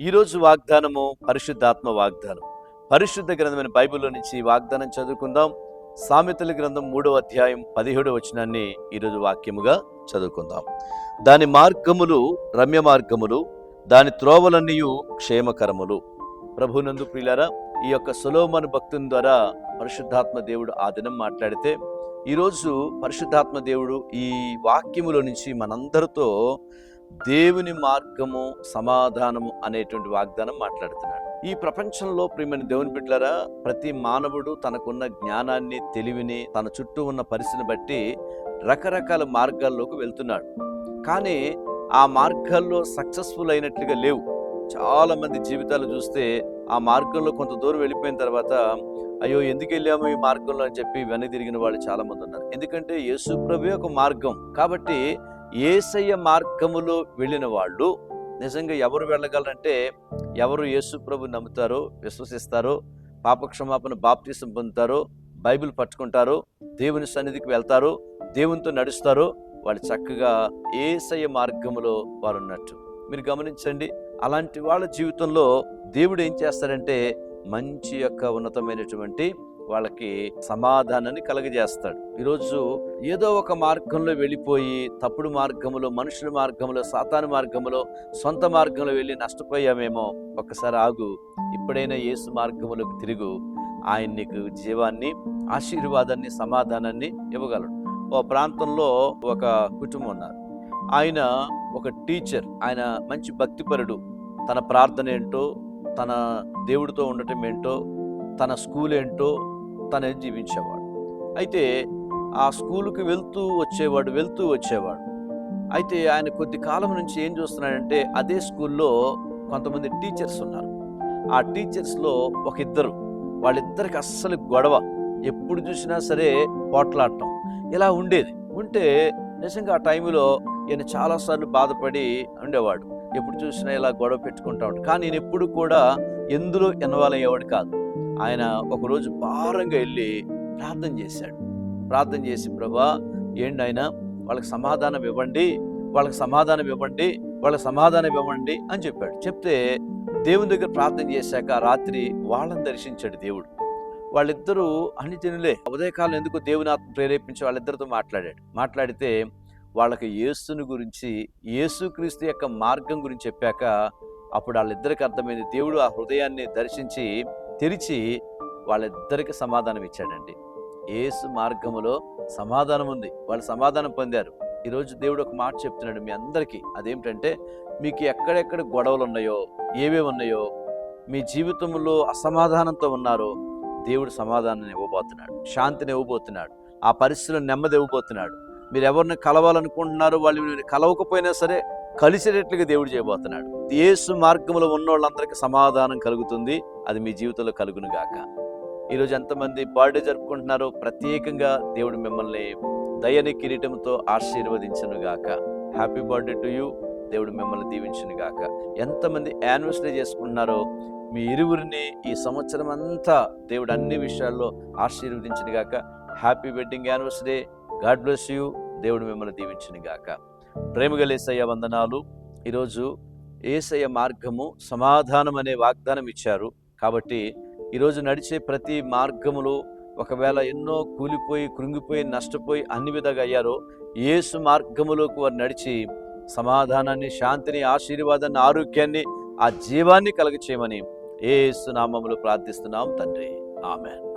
ఈరోజు వాగ్దానము పరిశుద్ధాత్మ వాగ్దానం. పరిశుద్ధ గ్రంథమైన బైబిల్లో నుంచి వాగ్దానం చదువుకుందాం. సామెతల గ్రంథం మూడో అధ్యాయం పదిహేడో వచనాన్ని ఈరోజు వాక్యముగా చదువుకుందాం. దాని మార్గములు రమ్య మార్గములు దాని త్రోవలన్నీ క్షేమకరములు. ప్రభునందు ప్రియులారా ఈ యొక్క సులోమన్ భక్తుని ద్వారా పరిశుద్ధాత్మ దేవుడు ఆ దినం మాట్లాడితే ఈరోజు పరిశుద్ధాత్మ దేవుడు ఈ వాక్యములో నుంచి మనందరితో దేవుని మార్గము సమాధానము అనేటువంటి వాగ్దానం మాట్లాడుతున్నాడు. ఈ ప్రపంచంలో ప్రియమైన దేవుని బిడ్డలరా ప్రతి మానవుడు తనకున్న జ్ఞానాన్ని తెలివిని తన చుట్టూ ఉన్న పరిస్థితిని బట్టి రకరకాల మార్గాల్లోకి వెళ్తున్నాడు. కానీ ఆ మార్గాల్లో సక్సెస్ఫుల్ అయినట్లుగా లేవు. చాలామంది జీవితాలు చూస్తే ఆ మార్గంలో కొంత దూరం వెళ్ళిపోయిన తర్వాత అయ్యో ఎందుకు వెళ్ళాము ఈ మార్గంలో అని చెప్పి వెనక్కి తిరిగిన వాళ్ళు చాలామంది ఉన్నారు. ఎందుకంటే యేసు ప్రభు ఒక మార్గం. కాబట్టి ఏసయ్య మార్గములో వెళ్ళిన వాళ్ళు నిజంగా ఎవరు వెళ్ళగలరంటే ఎవరు యేసు ప్రభు నమ్ముతారో విశ్వసిస్తారో పాపక్షమాపణ బాప్తీసం పొందుతారో బైబిల్ పట్టుకుంటారో దేవుని సన్నిధికి వెళ్తారో దేవునితో నడుస్తారో వాళ్ళు చక్కగా ఏసయ్య మార్గములో వారు ఉన్నట్టు మీరు గమనించండి అలాంటి వాళ్ళ జీవితంలో దేవుడు ఏం చేస్తాడంటే మంచి యొక్క ఉన్నతమైనటువంటి వాళ్ళకి సమాధానాన్ని కలగజేస్తాడు. ఈరోజు ఏదో ఒక మార్గంలో వెళ్ళిపోయి తప్పుడు మార్గంలో మనుషుల మార్గంలో సాతాను మార్గంలో సొంత మార్గంలో వెళ్ళి నష్టపోయామేమో ఒక్కసారి ఆగు. ఇప్పుడైనా యేసు మార్గములకు తిరుగు. ఆయన నీకు జీవాన్ని ఆశీర్వాదాన్ని సమాధానాన్ని ఇవ్వగలడు. ఓ ప్రాంతంలో ఒక కుటుంబం ఉన్నారు. ఆయన ఒక టీచర్ ఆయన మంచి భక్తిపరుడు. తన ప్రార్థన ఏంటో తన దేవుడితో ఉండటం ఏంటో తన స్కూల్ ఏంటో తనే జీవించేవాడు. అయితే ఆ స్కూలుకి వెళ్తూ వచ్చేవాడు వెళ్తూ వచ్చేవాడు. అయితే ఆయన కొద్ది కాలం నుంచి ఏం చూస్తున్నాడంటే అదే స్కూల్లో కొంతమంది టీచర్స్ ఉన్నారు. ఆ టీచర్స్లో ఒక ఇద్దరు వాళ్ళిద్దరికి అస్సలు గొడవ. ఎప్పుడు చూసినా సరే పోట్లాడటం. ఇలా ఉండేది. ఉంటే నిజంగా ఆ టైంలో ఈయన చాలాసార్లు బాధపడి ఉండేవాడు. ఎప్పుడు చూసినా ఇలా గొడవ పెట్టుకుంటా ఉంటాడు. కానీ నేను ఎప్పుడు కూడా ఎందులో ఇన్వాల్వ్ అయ్యేవాడు కాదు. ఆయన ఒకరోజు భారంగా వెళ్ళి ప్రార్థన చేశాడు. ప్రార్థన చేసి ప్రభా ఏంటి ఆయన వాళ్ళకి సమాధానం ఇవ్వండి వాళ్ళకి సమాధానం ఇవ్వండి వాళ్ళకి సమాధానం ఇవ్వండి అని చెప్పాడు. చెప్తే దేవుని దగ్గర ప్రార్థన చేశాక రాత్రి వాళ్ళని దర్శించాడు దేవుడు. వాళ్ళిద్దరూ అన్నిజనులే ఉదయకాలం ఎందుకు దేవుని ఆత్మ ప్రేరేపించి వాళ్ళిద్దరితో మాట్లాడాడు? మాట్లాడితే వాళ్ళకి యేసుని గురించి యేసుక్రీస్తు యొక్క మార్గం గురించి చెప్పాక అప్పుడు వాళ్ళిద్దరికి అర్థమైంది దేవుడు ఆ హృదయాన్ని దర్శించి తెరిచి వాళ్ళిద్దరికి సమాధానం ఇచ్చాడండి. యేసు మార్గములో సమాధానం ఉంది. వాళ్ళు సమాధానం పొందారు. ఈరోజు దేవుడు ఒక మాట చెప్తున్నాడు మీ అందరికీ. అదేమిటంటే మీకు ఎక్కడెక్కడ గొడవలు ఉన్నాయో ఏవేవి ఉన్నాయో మీ జీవితంలో అసమాధానంతో ఉన్నారో దేవుడు సమాధానాన్ని ఇవ్వబోతున్నాడు. శాంతిని ఇవ్వబోతున్నాడు. ఆ పరిస్థితుల్లో నెమ్మది ఇవ్వబోతున్నాడు. మీరు ఎవరిని కలవాలనుకుంటున్నారో వాళ్ళు కలవకపోయినా సరే కలిసేటట్లుగా దేవుడు చేయబోతున్నాడు. యేసు మార్గంలో ఉన్న వాళ్ళందరికీ సమాధానం కలుగుతుంది. అది మీ జీవితంలో కలుగును గాక ఈరోజు ఎంతమంది బర్త్డే జరుపుకుంటున్నారో ప్రత్యేకంగా దేవుడు మిమ్మల్ని దయని కిరీటంతో ఆశీర్వదించను గాక హ్యాపీ బర్త్డే టు యూ. దేవుడు మిమ్మల్ని దీవించును గాక ఎంతమంది యానివర్సరీ చేసుకుంటున్నారో మీ ఇరువురిని ఈ సంవత్సరం అంతా దేవుడు అన్ని విషయాల్లో ఆశీర్వదించును గాక happy wedding anniversary. God bless you. దేవుడు మిమ్మల్ని దీవించును గాక ప్రేమగలేసయ్య వందనాలు. ఈరోజు ఏసయ్య మార్గము సమాధానం అనే వాగ్దానం ఇచ్చారు. కాబట్టి ఈరోజు నడిచే ప్రతి మార్గములో ఒకవేళ ఎన్నో కూలిపోయి కృంగిపోయి నష్టపోయి అన్ని విధంగా అయ్యారో ఏసు మార్గములోకి వారు నడిచి సమాధానాన్ని శాంతిని ఆశీర్వాదాన్ని ఆరోగ్యాన్ని ఆ జీవాన్ని కలగ చేయమని ఏసు నామములు ప్రార్థిస్తున్నాం తండ్రి. ఆమెన్.